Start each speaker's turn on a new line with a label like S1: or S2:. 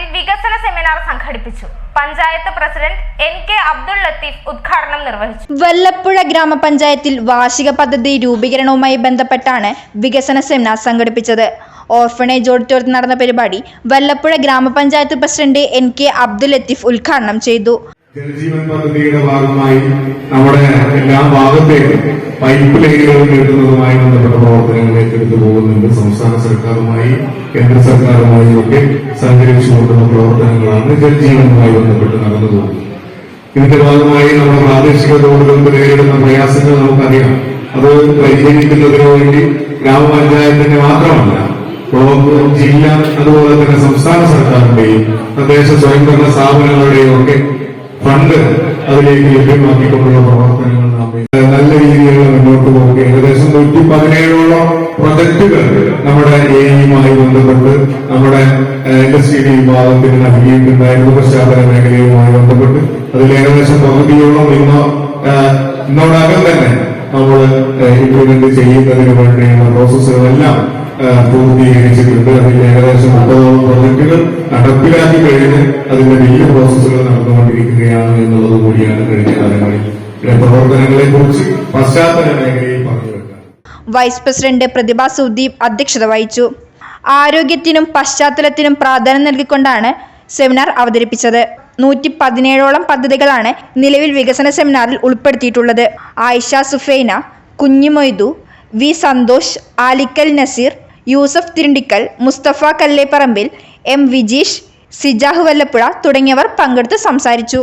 S1: ഗ്രാമപഞ്ചായത്തിൽ വികസന സെമിനാർ സംഘടിപ്പിച്ചു. Panchayat president N K Abdul Latheef ഉദ്ഘാടനം നിർവഹിച്ചു.
S2: വല്ലപ്പുഴ ഗ്രാമപഞ്ചായത്തിൽ വാർഷിക പദ്ധതി രൂപീകരണവുമായി ബന്ധപ്പെട്ടാണ് വികസന സെമിനാർ സംഘടിപ്പിച്ചത്. ഓർഫണേജ് ഓഡിറ്റോറിയത്തിൽ നടന്ന പരിപാടി വല്ലപ്പുഴ ഗ്രാമപഞ്ചായത്ത് president N K Abdul Latheef ഉദ്ഘാടനം ചെയ്തു.
S3: ജലജീവൻ പദ്ധതിയുടെ ഭാഗമായി നമ്മുടെ എല്ലാ ഭാഗത്തേക്കും പൈപ്പ് ലൈനുകൾ കിട്ടുന്നതുമായി ബന്ധപ്പെട്ട പ്രവർത്തനങ്ങൾ ഏറ്റെടുത്തു പോകുന്നുണ്ട്. സംസ്ഥാന സർക്കാരുമായി കേന്ദ്ര സർക്കാരുമായും ഒക്കെ സഹകരിച്ചുകൊണ്ടുള്ള പ്രവർത്തനങ്ങളാണ് ജലജീവനുമായി ബന്ധപ്പെട്ട് നടന്നു ഇതിന്റെ ഭാഗമായി നമ്മുടെ പ്രാദേശിക റോഡുകൾക്ക് നേരിടുന്ന പ്രയാസങ്ങൾ നമുക്കറിയാം. അത് പരിഹരിക്കുന്നതിന് വേണ്ടി ഗ്രാമപഞ്ചായത്തിന്റെ മാത്രമല്ല ബ്ലോക്ക് ജില്ല അതുപോലെ തന്നെ സംസ്ഥാന സർക്കാരിന്റെയും തദ്ദേശ സ്വയംഭരണ സ്ഥാപനങ്ങളുടെയും ഒക്കെ ഫണ്ട് അതിലേക്ക് ലഭ്യമാക്കിക്കൊണ്ടുള്ള പ്രവർത്തനങ്ങൾ നല്ല രീതിയിലുള്ള മുന്നോട്ട് പോകുക ഏകദേശം നൂറ്റി പതിനേഴോളം പ്രൊജക്ടുകൾ നമ്മുടെ എയുമായി ബന്ധപ്പെട്ട് നമ്മുടെ ഇൻഡസ്ട്രിയുടെ വിഭാഗത്തിന് നൽകിയിട്ടുണ്ടായിരുന്നു പശ്ചാത്തല മേഖലയുമായി ബന്ധപ്പെട്ട് അതിൽ ഏകദേശം പകുതിയോളം ഇന്ന് ഇന്നോടകം തന്നെ നമ്മൾ ഇംപ്ലിമെന്റ് ചെയ്യുന്നതിന് വേണ്ടിയുള്ള പ്രോസസ്സുകളെല്ലാം പൂർത്തീകരിച്ചിട്ടുണ്ട്. അതിൽ ഏകദേശം മുപ്പതോളം പ്രൊജക്ടുകൾ നടപ്പിലാക്കി കഴിഞ്ഞ് അതിന്റെ വലിയ പ്രോസസ്സുകൾ നടന്നുകൊണ്ടിരിക്കുകയാണ് എന്നുള്ളത് കൂടിയാണ് കഴിഞ്ഞ കാലങ്ങളിൽ. പ്രവർത്തനങ്ങളെ കുറിച്ച് പശ്ചാത്തല മേഖലയിൽ പറഞ്ഞു
S2: വൈസ് പ്രസിഡന്റ് പ്രതിഭ സുദീപ് അധ്യക്ഷത വഹിച്ചു. ആരോഗ്യത്തിനും പശ്ചാത്തലത്തിനും പ്രാധാന്യം നൽകിക്കൊണ്ടാണ് സെമിനാർ അവതരിപ്പിച്ചത്. നൂറ്റി പതിനേഴോളം പദ്ധതികളാണ് നിലവിൽ വികസന സെമിനാറിൽ ഉൾപ്പെടുത്തിയിട്ടുള്ളത്. ആയിഷ സുഫൈന കുഞ്ഞിമൊയ്തു വി സന്തോഷ് ആലിക്കൽ നസീർ യൂസഫ് തിരുണ്ടിക്കൽ മുസ്തഫ കല്ലേപ്പറമ്പിൽ എം വിജീഷ് സിജാഹ് വല്ലപ്പുഴ തുടങ്ങിയവർ പങ്കെടുത്ത് സംസാരിച്ചു